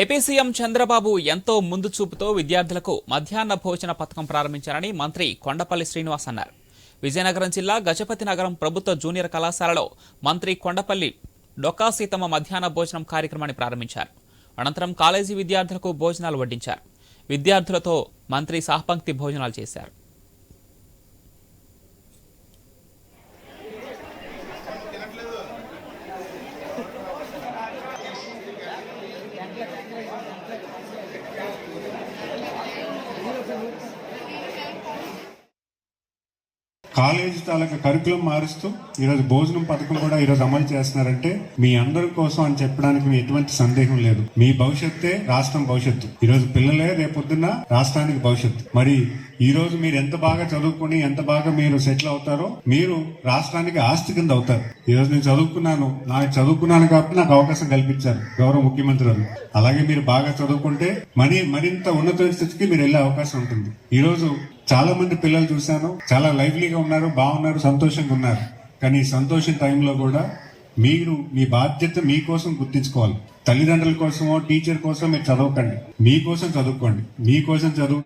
AP CM Chandrababu ఎంతో ముందు చూపుతో విద్యార్థులకు మధ్యాహ్న భోజన పథకం ప్రారంభించారని మంత్రి కొండపల్లి శ్రీనివాస్ అన్నారు. విజయనగరం జిల్లా గజపతి నగరం ప్రభుత్వ జూనియర్ కళాశాలలో మంత్రి కొండపల్లి డొక్కా సీతమ్మ మధ్యాహ్న భోజనం కార్యక్రమాన్ని ప్రారంభించారు. అనంతరం కాలేజీ విద్యార్థులకు భోజనాలు వడ్డించారు. విద్యార్థులతో మంత్రి సహపంక్తి భోజనాలు చేశారు. కాలేజీ తాలూకా కరికులం మారుస్తూ ఈరోజు భోజనం పథకం కూడా ఈరోజు అమలు చేస్తున్నారంటే మీ అందరి కోసం అని చెప్పడానికి మీ ఎటువంటి సందేహం లేదు. మీ భవిష్యత్తే రాష్ట్రం భవిష్యత్తు. ఈరోజు పిల్లలే రేపొద్దున్న రాష్ట్రానికి భవిష్యత్తు. మరి ఈ రోజు మీరు ఎంత బాగా చదువుకుని ఎంత బాగా మీరు సెటిల్ అవుతారో మీరు రాష్ట్రానికి ఆస్తి కింద అవుతారు. ఈ రోజు నేను చదువుకున్నాను నాకు చదువుకున్నాను కాబట్టి నాకు అవకాశం కల్పించారు గౌరవ ముఖ్యమంత్రి గారు. అలాగే మీరు బాగా చదువుకుంటే మరి మరింత ఉన్నత స్థితికి మీరు వెళ్ళే అవకాశం ఉంటుంది. ఈ రోజు చాలా మంది పిల్లలు చూశాను. చాలా లైవ్లీగా ఉన్నారు బాగున్నారు సంతోషంగా ఉన్నారు. కానీ ఈ సంతోషం టైంలో కూడా మీరు మీ బాధ్యత మీకోసం గుర్తించుకోవాలి. తల్లిదండ్రుల కోసమో టీచర్ కోసం మీరు చదవకండి. మీకోసం చదువుకోండి. మీకోసం చదువు